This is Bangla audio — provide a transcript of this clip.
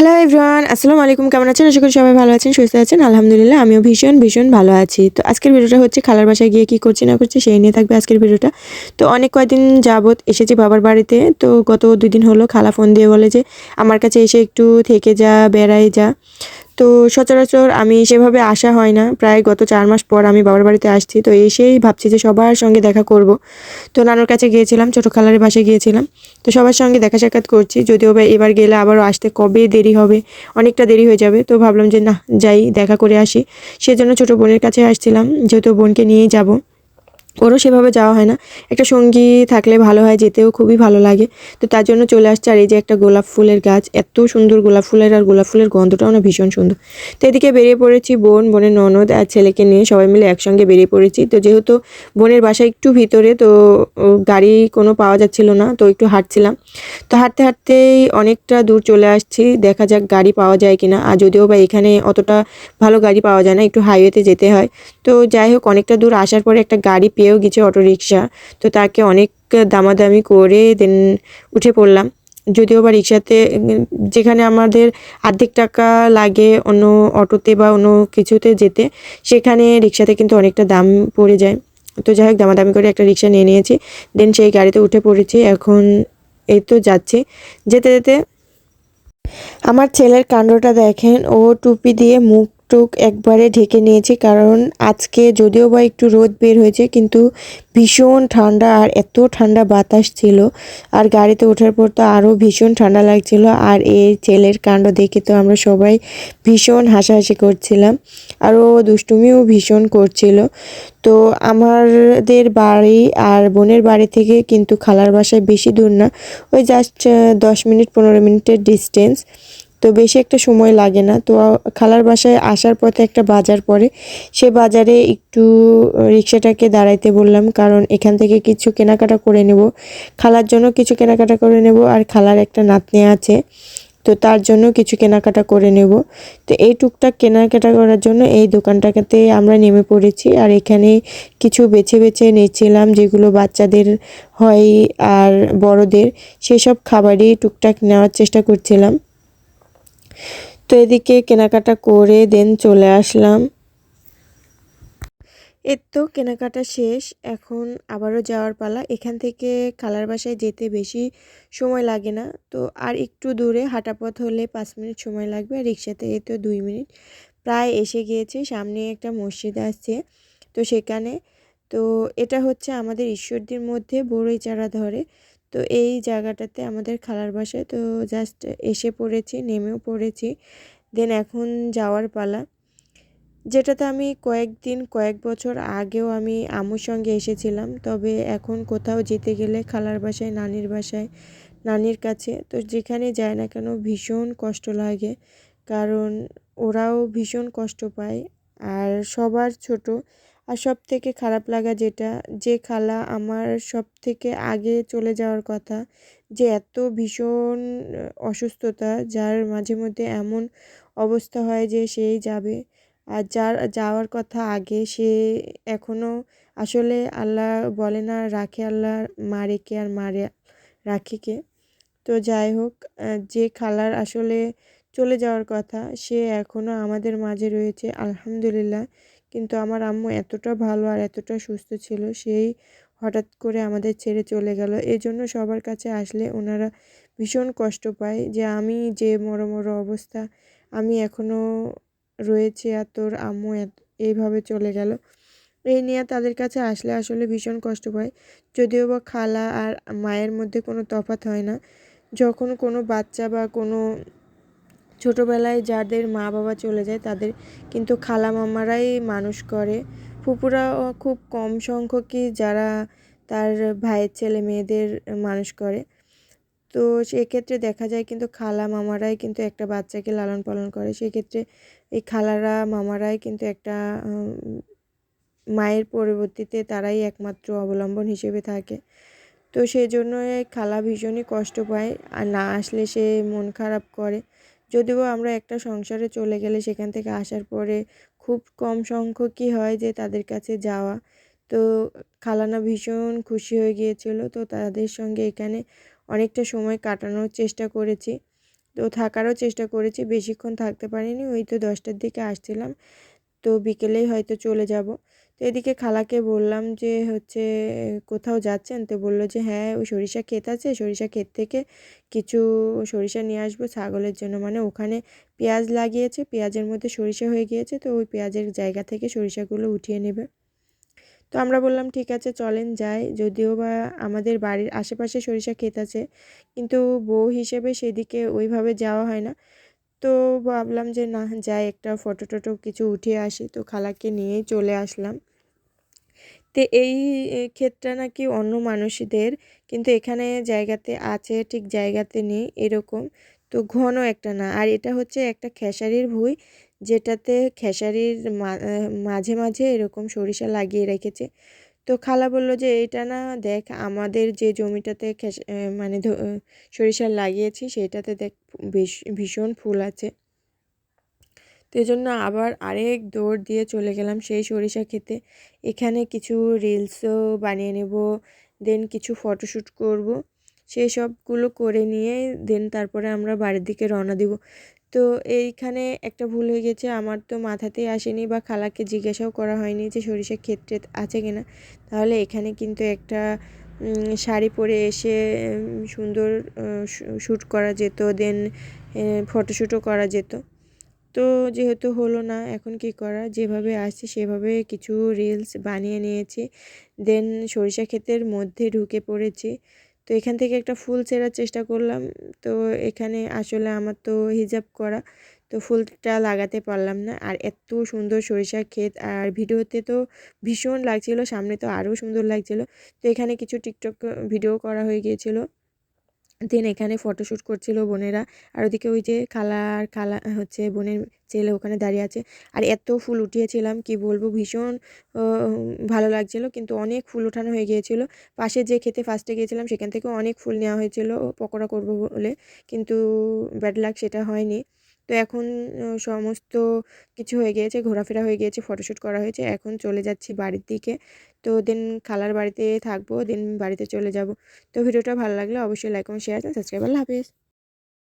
হ্যালো এভরিওয়ান আসসালামু আলাইকুম কেমন আছেন? আশা করি সবাই ভালো আছেন, সুস্থ আছেন। আলহামদুলিল্লাহ, আমিও ভীষণ ভীষণ ভালো আছি। তো আজকের ভিডিওটা হচ্ছে খালার বাসায় গিয়ে কি করছি, না করছি, সেই নিয়ে থাকবে আজকের ভিডিওটা। তো অনেক কয়েকদিন যাবত এসেছি বাবার বাড়িতে। তো গত দুদিন হলো খালা ফোন দিয়ে বলে যে, আমার কাছে এসে একটু থেকে যা বেড়াই যা। তো সচরাচর আমি সেভাবে আসা হয় না। প্রায় গত চার মাস পর আমি বাবার বাড়িতে আসছি, তো এসেই ভাবছি যে সবার সঙ্গে দেখা করব। তো নানুর কাছে গিয়েছিলাম, ছোটো খালারের বাসায় গিয়েছিলাম। তো সবার সঙ্গে দেখা সাক্ষাৎ করছি, যদিও বা এবার গেলে আবারও আসতে কবে দেরি হবে, অনেকটা দেরি হয়ে যাবে। তো ভাবলাম যে না, যাই, দেখা করে আসি। সেজন্য ছোটো বোনের কাছে আসছিলাম, যেহেতু বোনকে নিয়েই যাব। ওরও সেভাবে যাওয়া হয় না। একটা সঙ্গী থাকলে ভালো হয়, যেতেও খুবই ভালো লাগে। তো তার জন্য চলে আসছে আর এই যে একটা গোলাপ ফুলের গাছ, এত সুন্দর গোলাপ ফুলের আর গোলাপ ফুলের গন্ধটাও না ভীষণ সুন্দর। তো এদিকে বেরিয়ে পড়েছি বোন, বোনের ননদ আর ছেলেকে নিয়ে, সবাই মিলে একসঙ্গে বেরিয়ে পড়েছি। তো যেহেতু বোনের বাসা একটু ভিতরে, তো গাড়ি কোনো পাওয়া যাচ্ছিল না, তো একটু হাঁটছিলাম। তো হাঁটতে হাঁটতেই অনেকটা দূর চলে আসছি, দেখা যাক গাড়ি পাওয়া যায় কিনা। আর যদিও বা এখানে অতটা ভালো গাড়ি পাওয়া যায় না, একটু হাইওয়েতে যেতে হয়। তো যাই হোক, অনেকটা দূর আসার পরে একটা গাড়ি পেয়েও গেছে অটো রিক্সা তো তাকে অনেক দামাদামি করে দেন, উঠে পড়লাম। যদিও বা রিক্সাতে যেখানে আমাদের আর্ধেক টাকা লাগে অন্য অটোতে বা অন্য কিছুতে যেতে, সেখানে রিক্সাতে কিন্তু অনেকটা দাম পড়ে যায়। তো যাই হোক, দামাদামি করে একটা রিক্সা নিয়ে নিয়েছি। দেন সেই গাড়িতে উঠে পড়েছি। এখন এই তো যাচ্ছি। যেতে যেতে আমার ছেলের কাণ্ডটা দেখেন। ও টুপি দিয়ে মুখ টুক একবারে ঢেকে নিয়েছি, কারণ আজকে যদিও বা একটু রোদ বের হয়েছে, কিন্তু ভীষণ ঠান্ডা আর এত ঠান্ডা বাতাস ছিল। আর গাড়িতে ওঠার পর তো আরও ভীষণ ঠান্ডা লাগছিল, আর এই ছেলের কাণ্ড দেখে তো আমরা সবাই ভীষণ হাসাহাসি করছিলাম। আর ও দুষ্টুমিও ভীষণ করছিল। তো আমাদের বাড়ি আর বোনের বাড়ি থেকে কিন্তু খালার বাসায় বেশি দূর না, ওই জাস্ট দশ মিনিট, পনেরো মিনিটের ডিস্টেন্স তো বেশি একটা সময় লাগে না। তো খালার বাসায় আসার পথে একটা বাজার পড়ে। সে বাজারে একটু রিক্সাটাকে দাঁড়াইতে বললাম, কারণ এখান থেকে কিছু কেনাকাটা করে নেব। খালার জন্য কিছু কেনাকাটা করে নেব আর খালার একটা নাতনি আছে, তো তার জন্য কিছু কেনাকাটা করে নেব। তো এই টুকটাক কেনাকাটা করার জন্য এই দোকানটাতে আমরা নেমে পড়েছি আর এখানে কিছু বেছে বেছে নিচ্ছিলাম, যেগুলো বাচ্চাদের হয় আর বড়দের। সেসব খাবারই টুকটাক নেওয়ার চেষ্টা করছিলাম। তো এদিকে কেনাকাটা করে দেন চলে আসলাম। এর তো কেনাকাটা শেষ, এখন আবারও যাওয়ার পালা। এখান থেকে খালার বাসায় যেতে বেশি সময় লাগে না। তো আর একটু দূরে হাঁটা পথ হলে পাঁচ মিনিট সময় লাগবে, আর রিক্সাতে এই তো দুই মিনিট। প্রায় এসে গিয়েছে, সামনে একটা মসজিদ আছে তো সেখানে। তো এটা হচ্ছে আমাদের ঈশ্বরদীর মধ্যে বড়ই চারা ধরে। তো এই জায়গাটাতে আমাদের খালার বাসায় তো জাস্ট এসে পড়েছি, নেমেও পড়েছি। দেন এখন যাওয়ার পালা। যেটাতে আমি কয়েকদিন, কয়েক বছর আগেও আমি আমুর সঙ্গে এসেছিলাম, তবে এখন কোথাও যেতে গেলে খালার বাসায়, নানির বাসায়, নানির কাছে, তো যেখানে যায় না কেন ভীষণ কষ্ট লাগে। কারণ ওরাও ভীষণ কষ্ট পায়, আর সবার ছোট। আর সব থেকে খারাপ লাগা যেটা, যে খালা আমার সব থেকে আগে চলে যাওয়ার কথা, যে এত ভীষণ অসুস্থতা, যার মাঝে মধ্যে এমন অবস্থা হয় যে সেই যাবে। আর যার, যাওয়ার কথা আগে, সে এখনও আসলে আল্লাহ বলে না, রাখে আল্লাহ, মারে কে আর মারে, রাখে কে? তো যাই হোক যে খালার আসলে চলে যাওয়ার কথা, সে এখনও আমাদের মাঝে রয়েছে, আলহামদুলিল্লাহ। কিন্তু আমার আম্মু এতটা ভালো আর এতটা সুস্থ ছিল, সেই হঠাৎ করে আমাদের ছেড়ে চলে গেল। এই জন্য সবার কাছে আসলে ওনারা ভীষণ কষ্ট পায় যে আমি যে মরো মরো অবস্থা আমি এখনও রয়েছে আর তোর আম্মু এইভাবে চলে গেল। এই নিয়ে তাদের কাছে আসলে আসলে ভীষণ কষ্ট পায়। যদিও বা খালা আর মায়ের মধ্যে কোনো তফাৎ হয় না, যখন কোনো বাচ্চা বা কোনো ছোটোবেলায় যাদের মা বাবা চলে যায়, তাদের কিন্তু খালা মামারাই মানুষ করে। ফুপুরা খুব কম সংখ্যকই যারা তার ভাইয়ের ছেলে মেয়েদের মানুষ করে। তো সেক্ষেত্রে দেখা যায় কিন্তু খালা মামারাই কিন্তু একটা বাচ্চাকে লালন পালন করে। সেক্ষেত্রে এই খালারা মামারাই কিন্তু একটা মায়ের পরবর্তীতে তারাই একমাত্র অবলম্বন হিসেবে থাকে। তো সেই জন্য খালা ভীষণই কষ্ট পায়। আর না আসলে সে মন খারাপ করে। যদিও আমরা একটা সংসারে চলে গেলে সেখান থেকে আসার পরে খুব কম সংখ্যকই হয় যে তাদের কাছে যাওয়া। তো খালানা ভীষণ খুশি হয়ে গিয়েছিল। তো তাদের সঙ্গে এখানে অনেকটা সময় কাটানোর চেষ্টা করেছি। তো থাকারও চেষ্টা করেছি, বেশিক্ষণ থাকতে পারিনি। ওই তো দশটার দিকে আসছিলাম। তো বিকেলেই হয়তো চলে যাব। তো এদিকে খালাকে বললাম যে, হচ্ছে, কোথাও যাচ্ছেন? তো বলল যে হ্যাঁ ওই সরিষা ক্ষেত আছে। সরিষা ক্ষেত থেকে কিছু সরিষা নিয়ে আসব ছাগলের জন্য। মানে ওখানে পেঁয়াজ লাগিয়েছে। পেঁয়াজের মধ্যে সরিষা হয়ে গিয়েছে। তো ওই পেঁয়াজের জায়গা থেকে সরিষাগুলো উঠিয়ে নেবে। তো আমরা বললাম, ঠিক আছে, চলেন যাই। যদিও বা আমাদের বাড়ির আশেপাশে সরিষা ক্ষেত আছে, কিন্তু বউ হিসেবে সেদিকে ওইভাবে যাওয়া হয় না। তো ভাবলাম যে, না, যাই, একটা ফটো টটো কিছু উঠিয়ে আসি। তো খালাকে নিয়েই চলে আসলাম। তো এই ক্ষেতটা নাকি অন্য মানুষদের কিন্তু এখানে জায়গাতে আছে, ঠিক জায়গাতে নেই এরকম। তো ঘন একটা না। আর এটা হচ্ছে একটা খেসারির ভুঁই, যেটাতে খেসারির মাঝে মাঝে এরকম সরিষা লাগিয়ে রেখেছে। তো খালা বলল যে এটা না দেখ, আমাদের যে জমিটাতে মানে সরিষা লাগিয়েছি, সেটাতে দেখ ভীষণ ফুল আছে। তো জন্য আবার আরেক দৌড় দিয়ে চলে গেলাম সেই সরিষা খেতে। এখানে কিছু রিলসও বানিয়ে নেব, দেন কিছু ফটোশ্যুট করব। সেই সবগুলো করে নিয়ে দেন তারপরে আমরা বাড়ির দিকে রওনা দিব। তো এইখানে একটা ভুল হয়ে গেছে, আমার তো মাথাতেই আসেনি বা খালাকে জিজ্ঞাসাও করা হয়নি যে সরিষা ক্ষেত্রে আছে কিনা। তাহলে এখানে কিন্তু একটা শাড়ি পরে এসে সুন্দর শ্যুট করা যেত, দেন ফটোশ্যুটও করা যেত। তো যেহেতু হলো না, এখন কি করা? যেভাবে আসছে সেভাবে কিছু রিলস বানিয়ে নিয়েছি। দেন সরিষা ক্ষেতের মধ্যে ঢুকে পড়েছি। তো এখান থেকে একটা ফুল ছেঁড়ার চেষ্টা করলাম। তো এখানে আসলে আমার তো হিজাব করা। তো ফুলটা লাগাতে পারলাম না। আর এত সুন্দর সরিষা ক্ষেত। আর ভিডিওতে তো ভীষণ লাগছিল। সামনে তো আরও সুন্দর লাগছিল। তো এখানে কিছু টিকটক ভিডিও করা হয়ে গিয়েছিল। দেন এখানে ফটোশ্যুট করছিল বোনেরা। আর ওদিকে ওই যে খালার খালা হচ্ছে বোনের ছেলে ওখানে দাঁড়িয়ে আছে। আর এত ফুল উঠিয়েছিলাম, কি বলব, ভীষণ ভালো লাগছিল। কিন্তু অনেক ফুল ওঠানো হয়ে গিয়েছিল। পাশে যে খেতে ফার্স্টে গিয়েছিলাম, সেখান থেকে অনেক ফুল নেওয়া হয়েছিল পকোড়া করব বলে। কিন্তু ব্যাড লাক সেটা হয়নি। তো এখন সমস্ত কিছু হয়ে গিয়েছে, ঘোরাফেরা হয়ে গিয়েছে ফটোশ্যুট করা হয়েছে, এখন চলে যাচ্ছি বাড়ির দিকে। তো দেন খালার বাড়িতে থাকব, দেন বাড়িতে চলে যাব। তো ভিডিওটা ভালো লাগলে অবশ্যই লাইক এবং শেয়ার সাবস্ক্রাইব আল্লাহ হাফেজ।